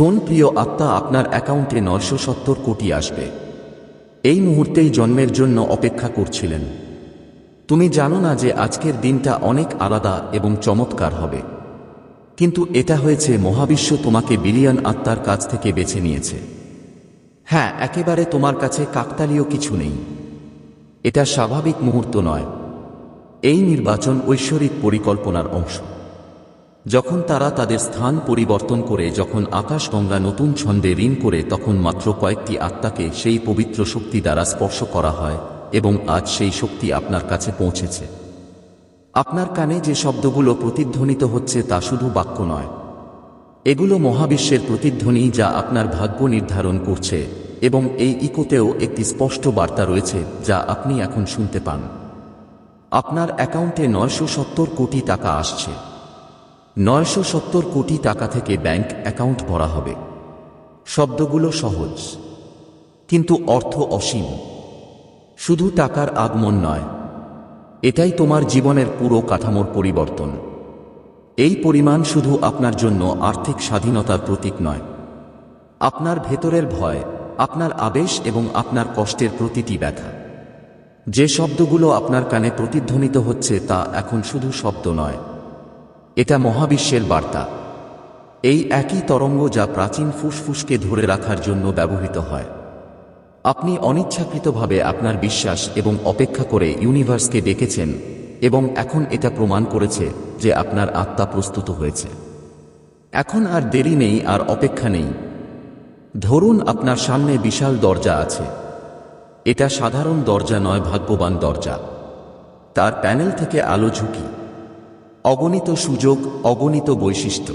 শোন প্রিয় আত্মা, আপনার অ্যাকাউন্টে নয়শো সত্তর কোটি আসবে। এই মুহূর্তেই জন্মের জন্য অপেক্ষা করছিলেন। তুমি জানো না যে আজকের দিনটা অনেক আলাদা এবং চমৎকার হবে। কিন্তু এটা হয়েছে মহাবিশ্ব তোমাকে বিলিয়ন আত্মার কাছ থেকে বেছে নিয়েছে। হ্যাঁ একেবারে তোমার কাছে কাকতালীয় কিছু নেই। এটা স্বাভাবিক মুহূর্ত নয়। এই নির্বাচন ঐশ্বরিক পরিকল্পনার অংশ। যখন তারা তাদের স্থান পরিবর্তন করে যখন আকাশগঙ্গা নতুন ছন্দে ঋণ করে তখন মাত্র কয়েকটি আত্মাকে সেই পবিত্র শক্তি দ্বারা স্পর্শ করা হয় এবং আজ সেই শক্তি আপনার কাছে পৌঁছেছে। আপনার কানে যে শব্দগুলো প্রতিধ্বনিত হচ্ছে তা শুধু বাক্য নয়। এগুলো মহাবিশ্বের প্রতিধ্বনি যা আপনার ভাগ্য নির্ধারণ করছে এবং এই ইকোতেও একটি স্পষ্ট বার্তা রয়েছে যা আপনি এখন শুনতে পান। আপনার অ্যাকাউন্টে নয়শো সত্তর কোটি টাকা আসছে। নয়শো সত্তর কোটি টাকা থেকে ব্যাংক অ্যাকাউন্ট ভরা হবে। শব্দগুলো সহজ, কিন্তু অর্থ অসীম। শুধু টাকার আগমন নয়, এটাই তোমার জীবনের পুরো কাঠামোর পরিবর্তন। এই পরিমাণ শুধু আপনার জন্য আর্থিক স্বাধীনতার প্রতীক নয়। আপনার ভেতরের ভয়, আপনার আবেশ এবং আপনার কষ্টের প্রতিটি ব্যথা। যে শব্দগুলো আপনার কানে প্রতিধ্বনিত হচ্ছে তা এখন শুধু শব্দ নয়। এটা মহাবিশ্বের বার্তা। এই একই তরঙ্গ যা প্রাচীন ফুসফুসকে ধরে রাখার জন্য ব্যবহৃত হয়। আপনি অনিচ্ছাকৃতভাবে আপনার বিশ্বাস এবং অপেক্ষা করে ইউনিভার্সকে ডেকেছেন এবং এখন এটা প্রমাণ করেছে যে আপনার আত্মা প্রস্তুত হয়েছে। এখন আর দেরি নেই আর অপেক্ষা নেই। ধরুন আপনার সামনে বিশাল দরজা আছে। এটা সাধারণ দরজা নয়, ভাগ্যবান দরজা। তার প্যানেল থেকে আলো ঝুঁকি। অগণিত সুযোগ, অগণিত বৈশিষ্ট্য।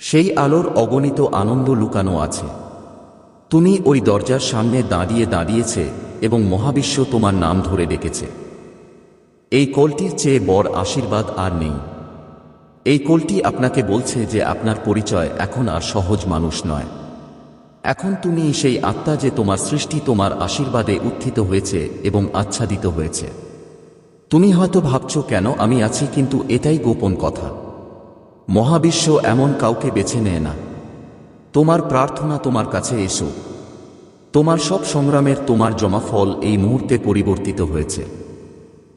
সেই আলোর অগণিত আনন্দ লুকানো আছে। তুমি ওই দরজার সামনে দাঁড়িয়ে দাঁড়িয়েছে এবং মহাবিশ্ব তোমার নাম ধরে ডেকেছে। এই কলটির চেয়ে বড় আশীর্বাদ আর নেই। এই কলটি আপনাকে বলছে যে আপনার পরিচয় এখন আর সহজ মানুষ নয়। এখন তুমি সেই আত্মা যে তোমার সৃষ্টি তোমার আশীর্বাদে উত্থিত হয়েছে এবং আচ্ছাদিত হয়েছে। তুমি হয়তো ভাবছ কেন আমি আছি কিন্তু এটাই গোপন কথা। মহাবিশ্ব এমন কাউকে বেছে নেয় না। তোমার প্রার্থনা তোমার কাছে এসো। তোমার সব সংগ্রামের তোমার জমা ফল এই মুহূর্তে পরিবর্তিত হয়েছে।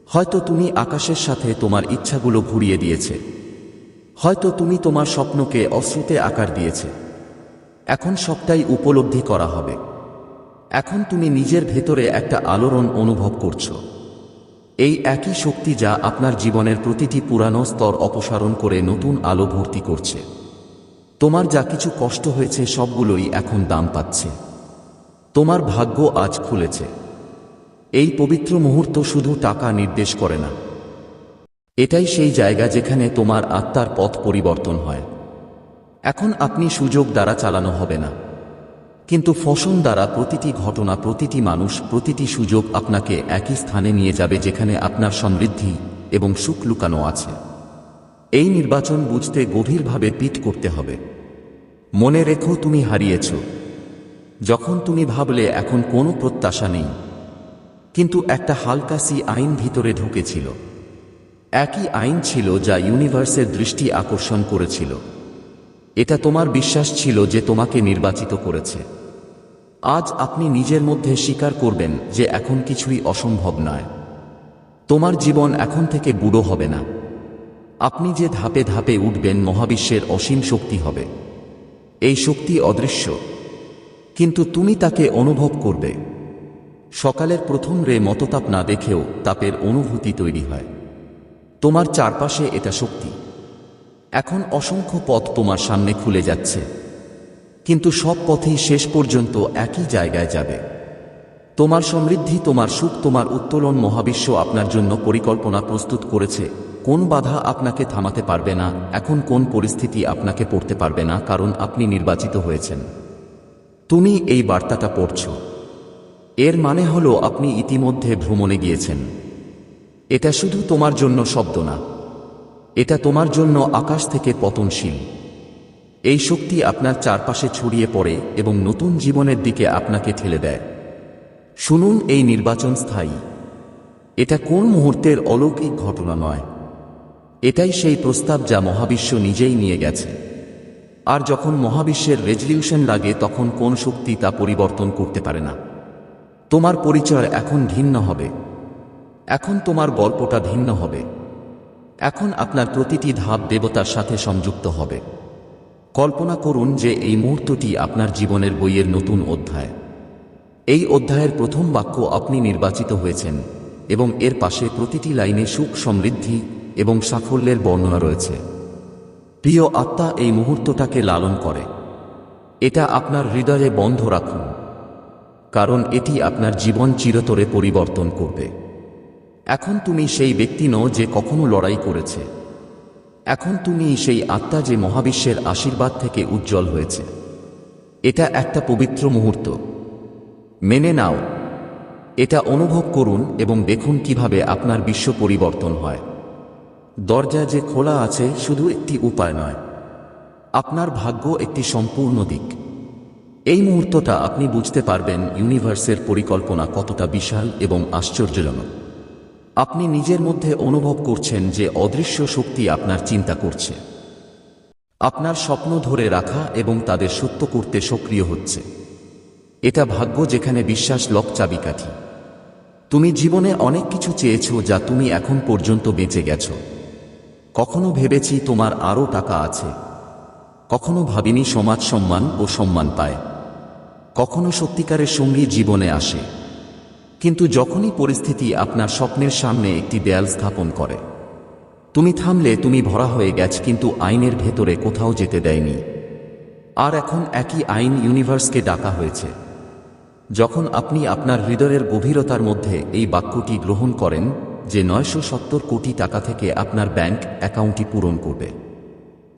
হয়তো তুমি আকাশের সাথে তোমার ইচ্ছাগুলো ঘুরিয়ে দিয়েছে। হয়তো তুমি তোমার স্বপ্নকে অশ্রুতে আকার দিয়েছে। এখন সবটাই উপলব্ধি করা হবে। এখন তুমি নিজের ভেতরে একটা আলোড়ন অনুভব করছ। এই একই শক্তি যা আপনার জীবনের প্রতিটি পুরানো স্তর অপসারণ করে নতুন আলো ভর্তি করছে। তোমার যা কিছু কষ্ট হয়েছে সবগুলোই এখন দাম পাচ্ছে। তোমার ভাগ্য আজ খুলেছে। এই পবিত্র মুহূর্ত শুধু টাকা নির্দেশ করে না। এটাই সেই জায়গা যেখানে তোমার আত্মার পথ পরিবর্তন হয়। এখন আপনি সুযোগ দ্বারা চালানো হবে না। কিন্তু ফসন দ্বারা প্রতিটি ঘটনা, প্রতিটি মানুষ, প্রতিটি সুযোগ আপনাকে একই স্থানে নিয়ে যাবে যেখানে আপনার সমৃদ্ধি এবং সুখ লুকানো আছে। এই নির্বাচন বুঝতে গভীরভাবে পিট করতে হবে। মনে রেখো তুমি হারিয়েছ। যখন তুমি ভাবলে এখন কোনো প্রত্যাশা নেই। কিন্তু একটা হালকা সি আইন ভিতরে ঢুকেছিল। একই আইন ছিল যা ইউনিভার্সের দৃষ্টি আকর্ষণ করেছিল। এটা তোমার বিশ্বাস ছিল যে তোমাকে নির্বাচিত করেছে। আজ আপনি নিজের মধ্যে স্বীকার করবেন যে এখন কিছুই অসম্ভব নয়। তোমার জীবন এখন থেকে বুড়ো হবে না। আপনি যে ধাপে ধাপে উঠবেন মহাবিশ্বের অসীম শক্তি হবে। এই শক্তি অদৃশ্য। কিন্তু তুমি তাকে অনুভব করবে। সকালের প্রথম রে মততাপ না দেখেও তাপের অনুভূতি তৈরি হয়। তোমার চারপাশে এটা শক্তি। এখন অসংখ্য পথ তোমার সামনে খুলে যাচ্ছে। কিন্তু সব পথেই শেষ পর্যন্ত একই জায়গায় যাবে। তোমার সমৃদ্ধি, তোমার সুখ, তোমার উত্তোলন মহাবিশ্ব আপনার জন্য পরিকল্পনা প্রস্তুত করেছে। কোন বাধা আপনাকে থামাতে পারবে না, এখন কোন পরিস্থিতি আপনাকে পড়তে পারবে না, কারণ আপনি নির্বাচিত হয়েছেন। তুমি এই বার্তাটা পড়ছ। এর মানে হল আপনি ইতিমধ্যে ভ্রমণে গিয়েছেন। এটা শুধু তোমার জন্য শব্দ না। এটা তোমার জন্য আকাশ থেকে পতনশীল। এই শক্তি আপনার চারপাশে ছড়িয়ে পড়ে এবং নতুন জীবনের দিকে আপনাকে ঠেলে দেয়। শুনুন, এই নির্বাচন স্থায়ী। এটা কোন মুহূর্তের অলৌকিক ঘটনা নয়। এটাই সেই প্রস্তাব যা মহাবিশ্ব নিজেই নিয়ে গেছে। আর যখন মহাবিশ্বের রেজলিউশন লাগে, তখন কোন শক্তি তা পরিবর্তন করতে পারে না। তোমার পরিচয় এখন ভিন্ন হবে। এখন তোমার গল্পটা ভিন্ন হবে। এখন আপনার প্রতিটি ধাপ দেবতার সাথে সংযুক্ত হবে। কল্পনা করুন যে এই মুহূর্তটি আপনার জীবনের বইয়ের নতুন অধ্যায়। এই অধ্যায়ের প্রথম বাক্য আপনি নির্বাচিত হয়েছেন এবং এর পাশে প্রতিটি লাইনে সুখ সমৃদ্ধি এবং সাফল্যের বর্ণনা রয়েছে। প্রিয় আত্মা এই মুহূর্তটাকে লালন করে। এটা আপনার হৃদয়ে বন্ধ রাখুন, কারণ এটি আপনার জীবন চিরতরে পরিবর্তন করবে। এখন তুমি সেই ব্যক্তি নও যে কখনো লড়াই করেছে। এখন তুমি সেই আত্মা যে মহাবিশ্বের আশীর্বাদ থেকে উজ্জ্বল হয়েছে। এটা একটা পবিত্র মুহূর্ত। মেনে নাও, এটা অনুভব করুন এবং দেখুন কীভাবে আপনার বিশ্ব পরিবর্তন হয়। দরজা যে খোলা আছে শুধু একটি উপায় নয়। আপনার ভাগ্য একটি সম্পূর্ণ দিক। এই মুহূর্তটা আপনি বুঝতে পারবেন ইউনিভার্সের পরিকল্পনা কতটা বিশাল এবং আশ্চর্যজনক। আপনি নিজের মধ্যে অনুভব করছেন যে অদৃশ্য শক্তি আপনার চিন্তা করছে। আপনার স্বপ্ন ধরে রাখা এবং তাদের সত্য করতে সক্রিয় হচ্ছে। এটা ভাগ্য যেখানে বিশ্বাস লক চাবিকাঠি। তুমি জীবনে অনেক কিছু চেয়েছো যা তুমি এখন পর্যন্ত বেঁচে গেছো। কখনো ভেবেছি তোমার আরও টাকা আছে। কখনো ভাবিনি সমাজ সম্মান ও সম্মান পায়। কখনো সত্যিকারের সঙ্গী জীবনে আসে। কিন্তু যখনই পরিস্থিতি আপনার স্বপ্নের সামনে একটি দেয়াল স্থাপন করে, তুমি থামলে তুমি ভরা হয়ে গেছ কিন্তু আইনের ভেতরে কোথাও যেতে দেয়নি। আর এখন একই আইন ইউনিভার্সকে ডাকা হয়েছে। যখন আপনি আপনার হৃদয়ের গভীরতার মধ্যে এই বাক্যটি গ্রহণ করেন যে নয়শো সত্তর কোটি টাকা থেকে আপনার ব্যাংক অ্যাকাউন্টটি পূরণ করবে।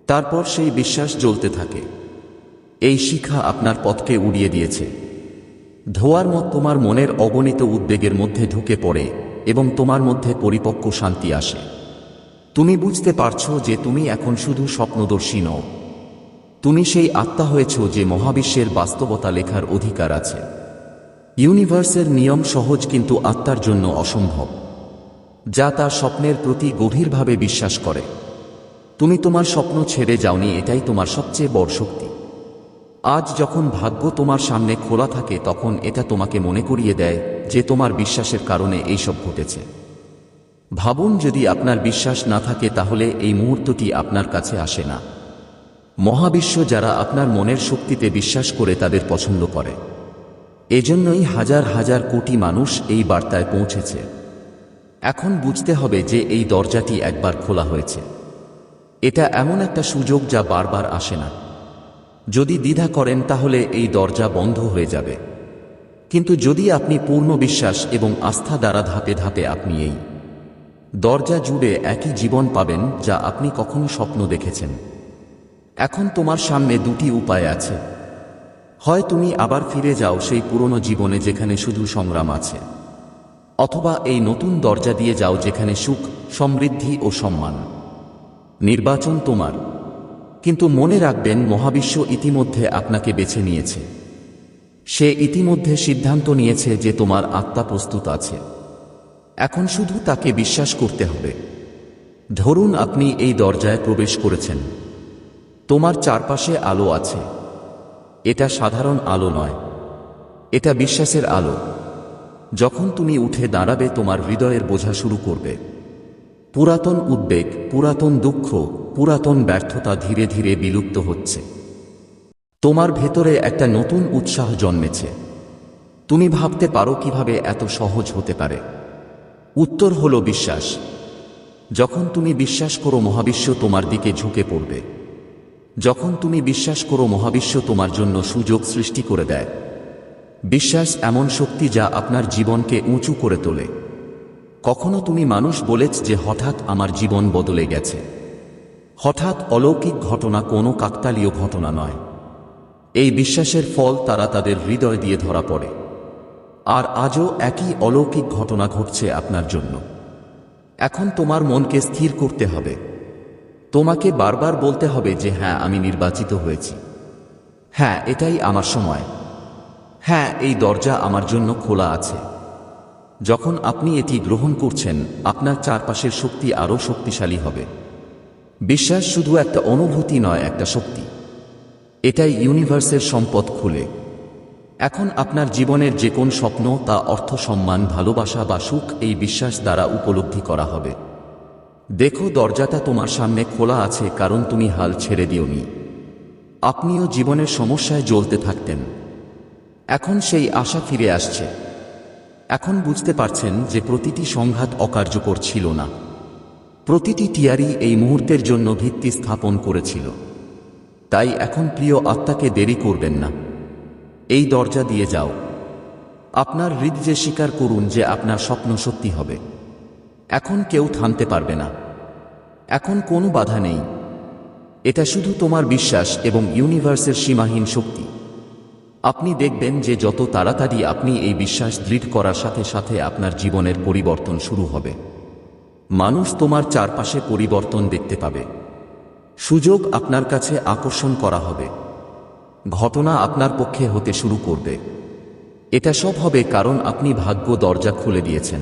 তারপর সেই বিশ্বাস জ্বলতে থাকে। এই শিখা আপনার পথকে উড়িয়ে দিয়েছে। ধোয়ার মত তোমার মনের অগণিত উদ্বেগের মধ্যে ঢুকে পড়ে এবং তোমার মধ্যে পরিপক্ক শান্তি আসে। তুমি বুঝতে পারছ যে তুমি এখন শুধু স্বপ্নদর্শী নও। তুমি সেই আত্মা হয়েছ যে মহাবিশ্বের বাস্তবতা লেখার অধিকার আছে। ইউনিভার্সের নিয়ম সহজ কিন্তু আত্মার জন্য অসম্ভব, যা তার স্বপ্নের প্রতি গভীরভাবে বিশ্বাস করে। তুমি তোমার স্বপ্ন ছেড়ে যাওনি, এটাই তোমার সবচেয়ে বড় শক্তি। আজ যখন ভাগ্য তোমার সামনে খোলা থাকে, তখন এটা তোমাকে মনে করিয়ে দেয় যে তোমার বিশ্বাসের কারণে এইসব ঘটেছে। ভাবুন যদি আপনার বিশ্বাস না থাকে, তাহলে এই মুহূর্তটি আপনার কাছে আসে না। মহাবিশ্ব যারা আপনার মনের শক্তিতে বিশ্বাস করে তাদের পছন্দ করে। এজন্যই হাজার হাজার কোটি মানুষ এই বার্তায় পৌঁছেছে। এখন বুঝতে হবে যে এই দরজাটি একবার খোলা হয়েছে। এটা এমন একটা সুযোগ যা বারবার আসে না। যদি দ্বিধা করেন, তাহলে এই দরজা বন্ধ হয়ে যাবে। কিন্তু যদি আপনি পূর্ণ বিশ্বাস এবং আস্থা দ্বারা ধাপে ধাপে আপনি এই দরজা জুড়ে একই জীবন পাবেন, যা আপনি কখনো স্বপ্ন দেখেছেন। এখন তোমার সামনে দুটি উপায় আছে। হয় তুমি আবার ফিরে যাও সেই পুরনো জীবনে যেখানে শুধু সংগ্রাম আছে, অথবা এই নতুন দরজা দিয়ে যাও যেখানে সুখ, সমৃদ্ধি ও সম্মান। নির্বাচন তোমার। কিন্তু মনে রাখবেন, মহাবিশ্ব ইতিমধ্যে আপনাকে বেছে নিয়েছে। সে ইতিমধ্যে সিদ্ধান্ত নিয়েছে যে তোমার আত্মা প্রস্তুত আছে। এখন শুধু তাকে বিশ্বাস করতে হবে। ধরুন আপনি এই দরজায় প্রবেশ করেছেন। তোমার চারপাশে আলো আছে। এটা সাধারণ আলো নয়। এটা বিশ্বাসের আলো। যখন তুমি উঠে দাঁড়াবে, তোমার হৃদয়ের বোঝা শুরু করবে। পুরাতন উদ্বেগ, পুরাতন দুঃখ পুরাতন ব্যর্থতা ধীরে ধীরে বিলুপ্ত হচ্ছে। তোমার ভেতরে একটা নতুন উৎসাহ জন্মেছে। তুমি ভাবতে পারো কীভাবে এত সহজ হতে পারে। উত্তর হলো বিশ্বাস। যখন তুমি বিশ্বাস করো মহাবিশ্ব তোমার দিকে ঝুঁকে পড়বে। যখন তুমি বিশ্বাস করো মহাবিশ্ব তোমার জন্য সুযোগ সৃষ্টি করে দেয়। বিশ্বাস এমন শক্তি যা আপনার জীবনকে উঁচু করে তোলে। কখনো তুমি মানুষ বলেছ যে হঠাৎ আমার জীবন বদলে গেছে। হঠাৎ অলৌকিক ঘটনা কোনো কাকতালীয় ঘটনা নয়। এই বিশ্বাসের ফল তারা তাদের হৃদয় দিয়ে ধরা পড়ে। আর আজও একই অলৌকিক ঘটনা ঘটছে আপনার জন্য। এখন তোমার মনকে স্থির করতে হবে। তোমাকে বারবার বলতে হবে যে হ্যাঁ আমি নির্বাচিত হয়েছি। হ্যাঁ এটাই আমার সময়। হ্যাঁ এই দরজা আমার জন্য খোলা আছে। যখন আপনি এটি গ্রহণ করছেন, আপনার চারপাশের শক্তি আরও শক্তিশালী হবে। বিশ্বাস শুধু একটা অনুভূতি নয়, একটা শক্তি। এটাই ইউনিভার্সের সম্পদ খুলে। এখন আপনার জীবনের যে কোন স্বপ্ন, তা অর্থ, সম্মান, ভালোবাসা বা সুখ এই বিশ্বাস দ্বারা উপলব্ধি করা হবে। দেখো, দরজাটা তোমার সামনে খোলা আছে, কারণ তুমি হাল ছেড়ে দিওনি। আপনিও জীবনের সমস্যায় জ্বলতে থাকতেন। এখন সেই আশা ফিরে আসছে। এখন বুঝতে পারছেন যে প্রতিটি সংঘাত অকার্যকর ছিল না। প্রতিটি টিয়ারি এই মুহূর্তের জন্য ভিত্তি স্থাপন করেছিল। তাই এখন প্রিয় আত্মাকে দেরি করবেন না। এই দরজা দিয়ে যাও। আপনার হৃদয়ে স্বীকার করুন যে আপনার স্বপ্ন সত্যি হবে। এখন কেউ থামতে পারবে না। এখন কোনো বাধা নেই। এটা শুধু তোমার বিশ্বাস এবং ইউনিভার্সের সীমাহীন শক্তি। আপনি দেখবেন যে যত তাড়াতাড়ি আপনি এই বিশ্বাস দৃঢ় করার সাথে সাথে আপনার জীবনের পরিবর্তন শুরু হবে। মানুষ তোমার চারপাশে পরিবর্তন দেখতে পাবে। সুযোগ আপনার কাছে আকর্ষণ করা হবে। ঘটনা আপনার পক্ষে হতে শুরু করবে। এটা সব হবে কারণ আপনি ভাগ্য দরজা খুলে দিয়েছেন।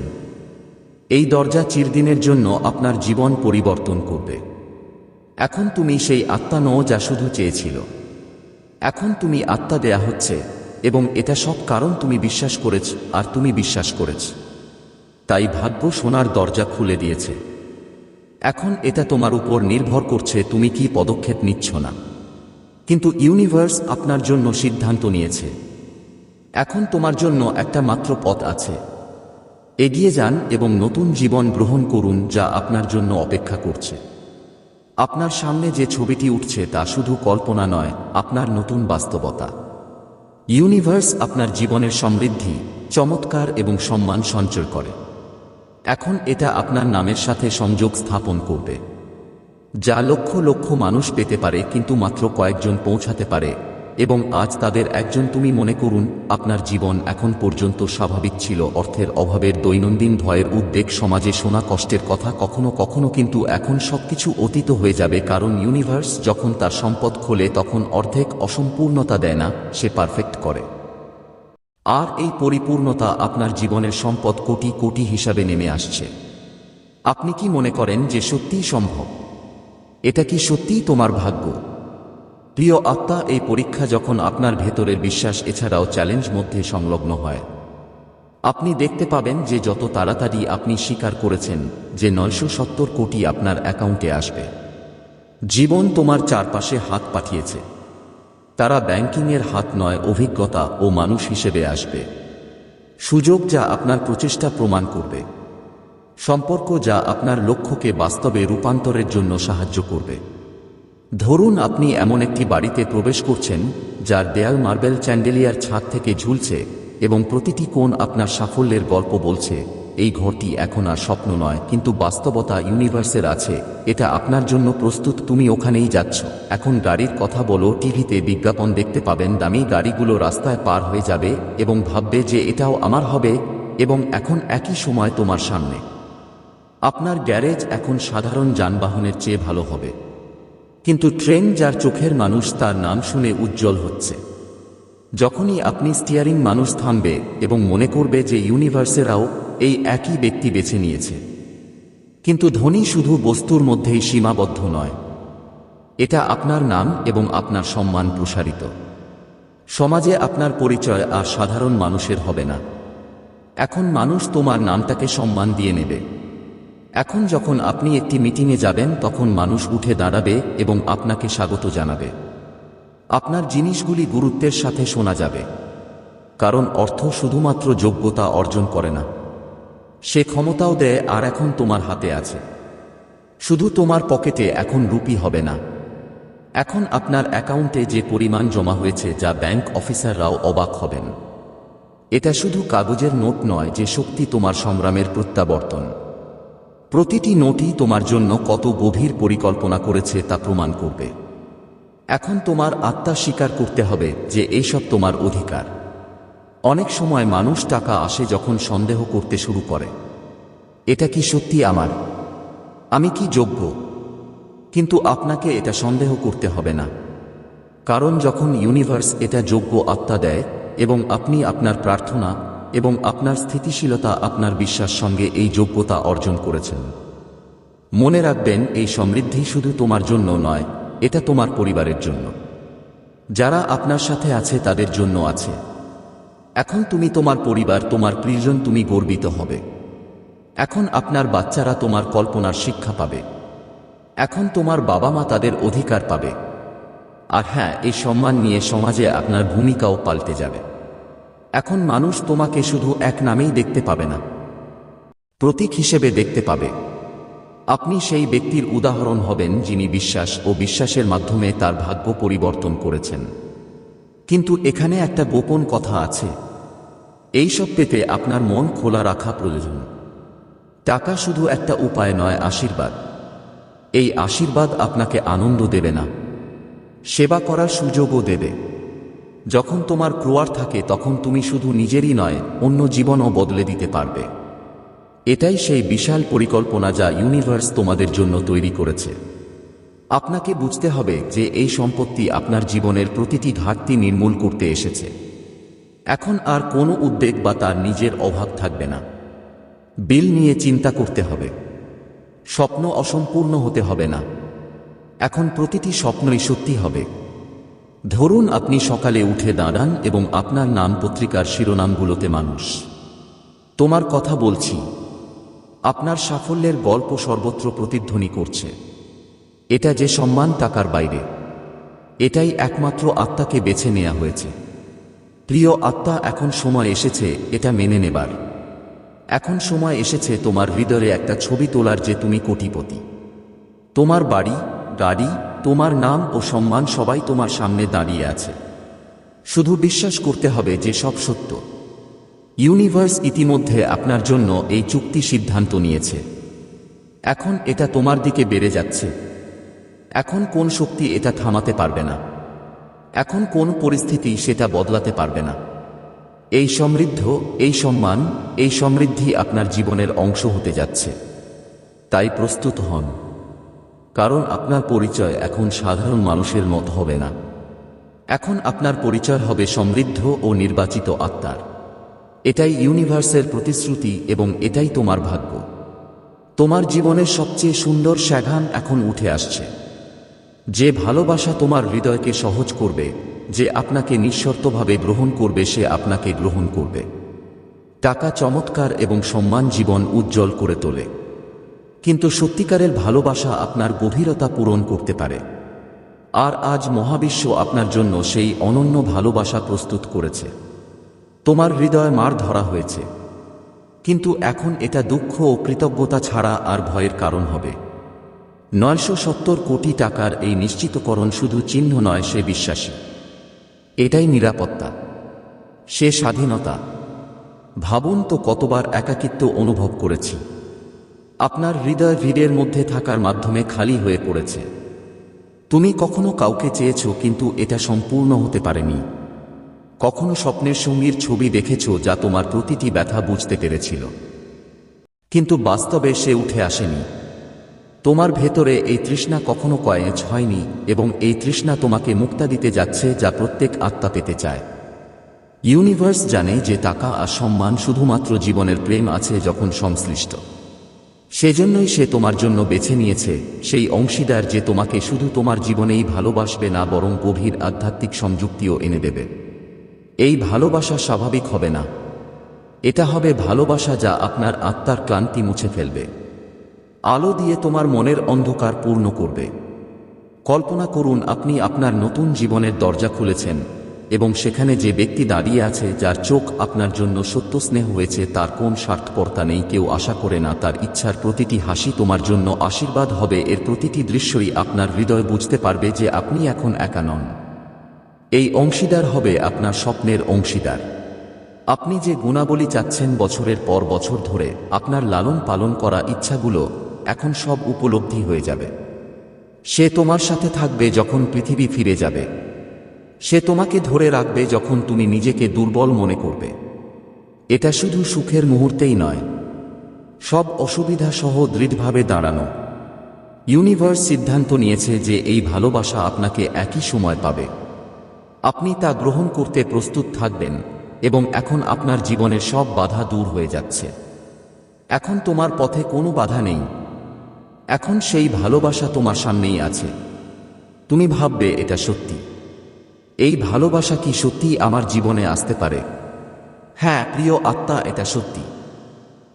এই দরজা চিরদিনের জন্য আপনার জীবন পরিবর্তন করবে। এখন তুমি সেই আত্মা নও যা শুধু চেয়েছিল। এখন তুমি আত্মা দেয়া হচ্ছে এবং এটা সব কারণ তুমি বিশ্বাস করেছ আর তুমি বিশ্বাস করেছ। তাই ভাগ্য সোনার দরজা খুলে দিয়েছে। এখন এটা তোমার উপর নির্ভর করছে তুমি কি পদক্ষেপ নিচ্ছ না। কিন্তু ইউনিভার্স আপনার জন্য সিদ্ধান্ত নিয়েছে। এখন তোমার জন্য একটা মাত্র পথ আছে। এগিয়ে যান এবং নতুন জীবন গ্রহণ করুন যা আপনার জন্য অপেক্ষা করছে। আপনার সামনে যে ছবিটি উঠছে তা শুধু কল্পনা নয়, আপনার নতুন বাস্তবতা। ইউনিভার্স আপনার জীবনের সমৃদ্ধি, চমৎকার এবং সম্মান সঞ্চয় করে। এখন এটা আপনার নামের সাথে সংযোগ স্থাপন করবে। যা লক্ষ লক্ষ মানুষ পেতে পারে কিন্তু মাত্র কয়েকজন পৌঁছাতে পারে। এবং আজ তাদের একজন তুমি মনে করুন, আপনার জীবন এখন পর্যন্ত স্বাভাবিক ছিল অর্থের অভাবের দৈনন্দিন ভয়ের উদ্বেগ সমাজে শোনা কষ্টের কথা কখনো কখনো কিন্তু এখন সবকিছু অতীত হয়ে যাবে কারণ ইউনিভার্স যখন তার সম্পদ খোলে তখন অর্ধেক অসম্পূর্ণতা দেয় না, সে পারফেক্ট করে। আর এই পরিপূর্ণতা আপনার জীবনের সম্পদ কোটি কোটি হিসাবে নেমে আসছে। আপনি কি মনে করেন যে সত্যিই সম্ভব? এটা কি সত্যিই তোমার ভাগ্য? প্রিয় আত্মা, এই পরীক্ষা যখন আপনার ভেতরের বিশ্বাস এছাড়াও চ্যালেঞ্জ মধ্যে সংলগ্ন হয়। আপনি দেখতে পাবেন যে যত তাড়াতাড়ি আপনি স্বীকার করেছেন যে নয়শো সত্তর কোটি আপনার অ্যাকাউন্টে আসবে। জীবন তোমার চারপাশে হাত পাঠিয়েছে। তারা ব্যাংকিংয়ের হাত নয়, অভিজ্ঞতা ও মানুষ হিসেবে আসবে। সুযোগ যা আপনার প্রচেষ্টা প্রমাণ করবে। সম্পর্ক যা আপনার লক্ষ্যকে বাস্তবে রূপান্তরের জন্য সাহায্য করবে। ধরুন আপনি এমন একটি বাড়িতে প্রবেশ করছেন, যার দেয়াল মার্বেল চ্যান্ডেলিয়ার ছাদ থেকে ঝুলছে এবং প্রতিটি কোণ আপনার সাফল্যের গল্প বলছে। এই ঘরটি এখন আর স্বপ্ন নয়, কিন্তু বাস্তবতা ইউনিভার্সের আছে। এটা আপনার জন্য প্রস্তুত, তুমি ওখানেই যাচ্ছ। এখন গাড়ির কথা বলো, টিভিতে বিজ্ঞাপন দেখতে পাবেন, দামি গাড়িগুলো রাস্তায় পার হয়ে যাবে এবং ভাববে যে এটাও আমার হবে, এবং এখন একই সময় তোমার সামনে। আপনার গ্যারেজ এখন সাধারণ যানবাহনের চেয়ে ভালো হবে। কিন্তু ট্রেন যার চোখের মানুষ, তার নাম শুনে উজ্জ্বল হচ্ছে। যখনই আপনি স্টিয়ারিং মানুষ থামবে এবং মনে করবে যে ইউনিভার্সেরাও এই একই ব্যক্তি বেছে নিয়েছে। কিন্তু ধনী শুধু বস্তুর মধ্যেই সীমাবদ্ধ নয়। এটা আপনার নাম এবং আপনার সম্মান প্রসারিত। সমাজে আপনার পরিচয় আর সাধারণ মানুষের হবে না। এখন মানুষ তোমার নামটাকে সম্মান দিয়ে নেবে। এখন যখন আপনি একটি মিটিংয়ে যাবেন, তখন মানুষ উঠে দাঁড়াবে এবং আপনাকে স্বাগত জানাবে। আপনার জিনিসগুলি গুরুত্বের সাথে শোনা যাবে। কারণ অর্থ শুধুমাত্র যোগ্যতা অর্জন করে না। সে ক্ষমতাও দেয় আর এখন তোমার হাতে আছে। শুধু তোমার পকেটে এখন রুপি হবে না। এখন আপনার অ্যাকাউন্টে যে পরিমাণ জমা হয়েছে যা ব্যাংক অফিসাররাও অবাক হবেন। এটা শুধু কাগজের নোট নয় যে শক্তি তোমার সংগ্রামের প্রত্যাবর্তন। প্রতিটি নোটই তোমার জন্য কত গভীর পরিকল্পনা করেছে তা প্রমাণ করবে। এখন তোমার আত্মা স্বীকার করতে হবে যে এইসব তোমার অধিকার। অনেক সময় মানুষ টাকা আসে যখন সন্দেহ করতে শুরু করে। এটা কি সত্যি আমার? আমি কি যোগ্য? কিন্তু আপনাকে এটা সন্দেহ করতে হবে না। কারণ যখন ইউনিভার্স এটা যোগ্য আত্মা দেয় এবং আপনি আপনার প্রার্থনা এবং আপনার স্থিতিশীলতা আপনার বিশ্বাস সঙ্গে এই যোগ্যতা অর্জন করেছেন। মনে রাখবেন, এই সমৃদ্ধি শুধু তোমার জন্য নয়, এটা তোমার পরিবারের জন্য। যারা আপনার সাথে আছে তাদের জন্য আছে। এখন তুমি তোমার পরিবার, তোমার প্রিয়জন, তুমি গর্বিত হবে। এখন আপনার বাচ্চারা তোমার কল্পনার শিক্ষা পাবে। এখন তোমার বাবা মা তাদের অধিকার পাবে। আর হ্যাঁ এই সম্মান নিয়ে সমাজে আপনার ভূমিকাও পাল্টে যাবে। এখন মানুষ তোমাকে শুধু এক নামেই দেখতে পাবে না। প্রতীক হিসেবে দেখতে পাবে। আপনি সেই ব্যক্তির উদাহরণ হবেন যিনি বিশ্বাস ও বিশ্বাসের মাধ্যমে তার ভাগ্য পরিবর্তন করেছেন। কিন্তু এখানে একটা গোপন কথা আছে। এইসব পেতে আপনার মন খোলা রাখা প্রয়োজন। টাকা শুধু একটা উপায় নয়, আশীর্বাদ। এই আশীর্বাদ আপনাকে আনন্দ দেবে না। সেবা করার সুযোগও দেবে। যখন তোমার ক্রোয়ার থাকে, তখন তুমি শুধু নিজেরই নয়, অন্য জীবনও বদলে দিতে পারবে। এটাই সেই বিশাল পরিকল্পনা যা ইউনিভার্স তোমাদের জন্য তৈরি করেছে। আপনাকে বুঝতে হবে যে এই সম্পত্তি আপনার জীবনের প্রতিটি ঘাটতি নির্মূল করতে এসেছে। এখন আর কোনো উদ্বেগ বা তার নিজের অভাব থাকবে না। বিল নিয়ে চিন্তা করতে হবে। স্বপ্ন অসম্পূর্ণ হতে হবে না। এখন প্রতিটি স্বপ্নই সত্যি হবে। ধরুন আপনি সকালে উঠে দাঁড়ান এবং আপনার নাম পত্রিকার শিরোনামগুলোতে মানুষ। তোমার কথা বলছি। আপনার সাফল্যের গল্প সর্বত্র প্রতিধ্বনি করছে। এটা যে সম্মান টাকার বাইরে। এটাই একমাত্র আত্মাকে বেছে নেওয়া হয়েছে। প্রিয় আত্মা, এখন সময় এসেছে, এটা মেনে নেবার। এখন সময় এসেছে তোমার হৃদয়ে একটা ছবি তোলার যে তুমি কোটিপতি। তোমার বাড়ি, গাড়ি, তোমার নাম ও সম্মান সবাই তোমার সামনে দাঁড়িয়ে আছে। শুধু বিশ্বাস করতে হবে যে সব সত্য। ইউনিভার্স ইতিমধ্যে আপনার জন্য এই চুক্তি সিদ্ধান্ত নিয়েছে। এখন এটা তোমার দিকে বেড়ে যাচ্ছে। এখন কোন শক্তি এটা থামাতে পারবে না। এখন কোন পরিস্থিতি সেটা বদলাতে পারবে না। এই সমৃদ্ধ, এই সম্মান, এই সমৃদ্ধি আপনার জীবনের অংশ হতে যাচ্ছে। তাই প্রস্তুত হন। কারণ আপনার পরিচয় এখন সাধারণ মানুষের মত হবে না। এখন আপনার পরিচয় হবে সমৃদ্ধ ও নির্বাচিত আত্মার। এটাই ইউনিভার্সের প্রতিশ্রুতি এবং এটাই তোমার ভাগ্য। তোমার জীবনের সবচেয়ে সুন্দর স্যাঘান এখন উঠে আসছে। যে ভালোবাসা তোমার হৃদয়কে সহজ করবে, যে আপনাকে নিঃশর্তভাবে গ্রহণ করবে, সে আপনাকে গ্রহণ করবে। টাকা চমৎকার এবং সম্মান জীবন উজ্জ্বল করে তোলে। কিন্তু সত্যিকারের ভালোবাসা আপনার গভীরতা পূরণ করতে পারে। আর আজ মহাবিশ্ব আপনার জন্য সেই অনন্য ভালোবাসা প্রস্তুত করেছে। তোমার হৃদয় মার ধরা হয়েছে। কিন্তু এখন এটা দুঃখ ও কৃতজ্ঞতা ছাড়া আর ভয়ের কারণ হবে। নয়শো সত্তর কোটি টাকার এই নিশ্চিতকরণ শুধু চিহ্ন নয়, সে বিশ্বাসী। এটাই নিরাপত্তা। সে স্বাধীনতা। ভাবুন তো কতবার একাকিত্ব অনুভব করেছি। আপনার হৃদয় ভিড়ের মধ্যে থাকার মাধ্যমে খালি হয়ে পড়েছে। তুমি কখনো কাউকে চেয়েছ, কিন্তু এটা সম্পূর্ণ হতে পারেনি। কখনো স্বপ্নের সঙ্গীর ছবি দেখেছ, যা তোমার প্রতিটি ব্যথা বুঝতে পেরেছিল। কিন্তু বাস্তবে সে উঠে আসেনি। তোমার ভেতরে এই তৃষ্ণা কখনো কয়েজ হয়নি এবং এই তৃষ্ণা তোমাকে মুক্তা দিতে যাচ্ছে যা প্রত্যেক আত্মা পেতে চায়। ইউনিভার্স জানে যে টাকা আর সম্মান শুধুমাত্র জীবনের প্রেম আছে যখন সংশ্লিষ্ট। সেজন্যই সে তোমার জন্য বেছে নিয়েছে, সেই অংশীদার যে তোমাকে শুধু তোমার জীবনেই ভালোবাসবে না বরং গভীর আধ্যাত্মিক সংযুক্তিও এনে দেবে। এই ভালোবাসা স্বাভাবিক হবে না। এটা হবে ভালোবাসা যা আপনার আত্মার ক্লান্তি মুছে ফেলবে। আলো দিয়ে তোমার মনের অন্ধকার পূর্ণ করবে। কল্পনা করুন, আপনি আপনার নতুন জীবনের দরজা খুলেছেন এবং সেখানে যে ব্যক্তি দাঁড়িয়ে আছে, যার চোখ আপনার জন্য সত্য স্নেহ হয়েছে, তার কোন স্বার্থপরতা নেই, কেউ আশা করে না, তার ইচ্ছার প্রতিটি হাসি তোমার জন্য আশীর্বাদ হবে, এর প্রতিটি দৃশ্যই আপনার হৃদয় বুঝতে পারবে যে আপনি এখন একা নন। এই অংশীদার হবে আপনার স্বপ্নের অংশীদার। আপনি যে গুণাবলী চাচ্ছেন বছরের পর বছর ধরে, আপনার লালন পালন করা ইচ্ছাগুলো এখন সব উপলব্ধি হয়ে যাবে। সে তোমার সাথে থাকবে যখন পৃথিবী ফিরে যাবে। সে তোমাকে ধরে রাখবে যখন তুমি নিজেকে দুর্বল মনে করবে। এটা শুধু সুখের মুহূর্তেই নয়। সব অসুবিধা সহ দৃঢ়ভাবে দাঁড়ানো। ইউনিভার্স সিদ্ধান্ত নিয়েছে যে এই ভালোবাসা আপনাকে একই সময় পাবে। আপনি তা গ্রহণ করতে প্রস্তুত থাকবেন এবং এখন আপনার জীবনের সব বাধা দূর হয়ে যাচ্ছে। এখন তোমার পথে কোনো বাধা নেই। এখন সেই ভালোবাসা তোমার সামনেই আছে। তুমি ভাববে এটা সত্যি। এই ভালোবাসা কি সত্যিই আমার জীবনে আসতে পারে? হ্যাঁ প্রিয় আত্মা, এটা সত্যি।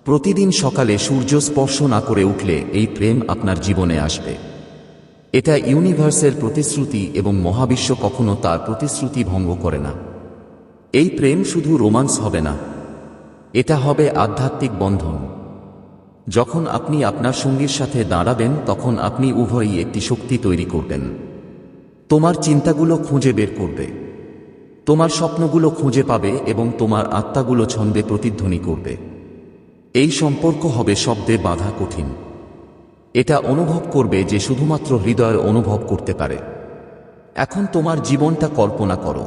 প্রতিদিন সকালে সূর্য স্পর্শ না করে উঠলে এই প্রেম আপনার জীবনে আসবে। এটা ইউনিভার্সের প্রতিশ্রুতি এবং মহাবিশ্ব কখনো তার প্রতিশ্রুতি ভঙ্গ করে না। এই প্রেম শুধু রোমান্স হবে না। এটা হবে আধ্যাত্মিক বন্ধন। যখন আপনি আপনার সঙ্গীর সাথে দাঁড়াবেন, তখন আপনি উভয়ই একটি শক্তি তৈরি করবেন। তোমার চিন্তাগুলো খুঁজে বের করবে। তোমার স্বপ্নগুলো খুঁজে পাবে এবং তোমার আত্মাগুলো ছন্দে প্রতিধ্বনি করবে। এই সম্পর্ক হবে শব্দে বাধা কঠিন। এটা অনুভব করবে যে শুধুমাত্র হৃদয় অনুভব করতে পারে। এখন তোমার জীবনটা কল্পনা করো।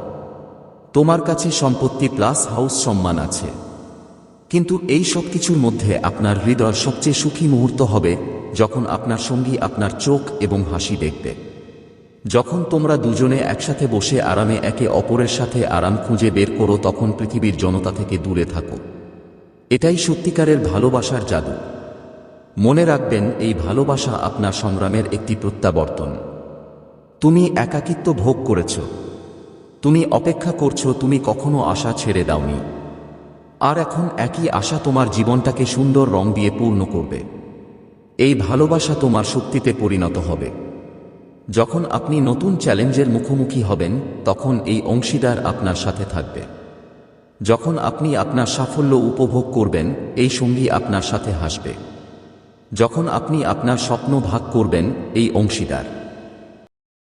তোমার কাছে সম্পত্তি প্লাস হাউস সম্মান আছে। কিন্তু এই সব কিছুর মধ্যে আপনার হৃদয় সবচেয়ে সুখী মুহূর্ত হবে যখন আপনার সঙ্গী আপনার চোখ এবং হাসি দেখবে। যখন তোমরা দুজনে একসাথে বসে আরামে একে অপরের সাথে আরাম খুঁজে বের করো তখন পৃথিবীর জনতা থেকে দূরে থাকো। এটাই সত্যিকারের ভালোবাসার জাদু। মনে রাখবেন, এই ভালোবাসা আপনার সংগ্রামের একটি প্রত্যাবর্তন। তুমি একাকিত্ব ভোগ করেছ। তুমি অপেক্ষা করছ, তুমি কখনো আশা ছেড়ে দাওনি। আর এখন একই আশা তোমার জীবনটাকে সুন্দর রং দিয়ে পূর্ণ করবে। এই ভালোবাসা তোমার শক্তিতে পরিণত হবে। যখন আপনি নতুন চ্যালেঞ্জের মুখোমুখি হবেন, তখন এই অংশীদার আপনার সাথে থাকবে। যখন আপনি আপনার সাফল্য উপভোগ করবেন, এই সঙ্গী আপনার সাথে হাসবে। যখন আপনি আপনার স্বপ্ন ভাগ করবেন, এই অংশীদার।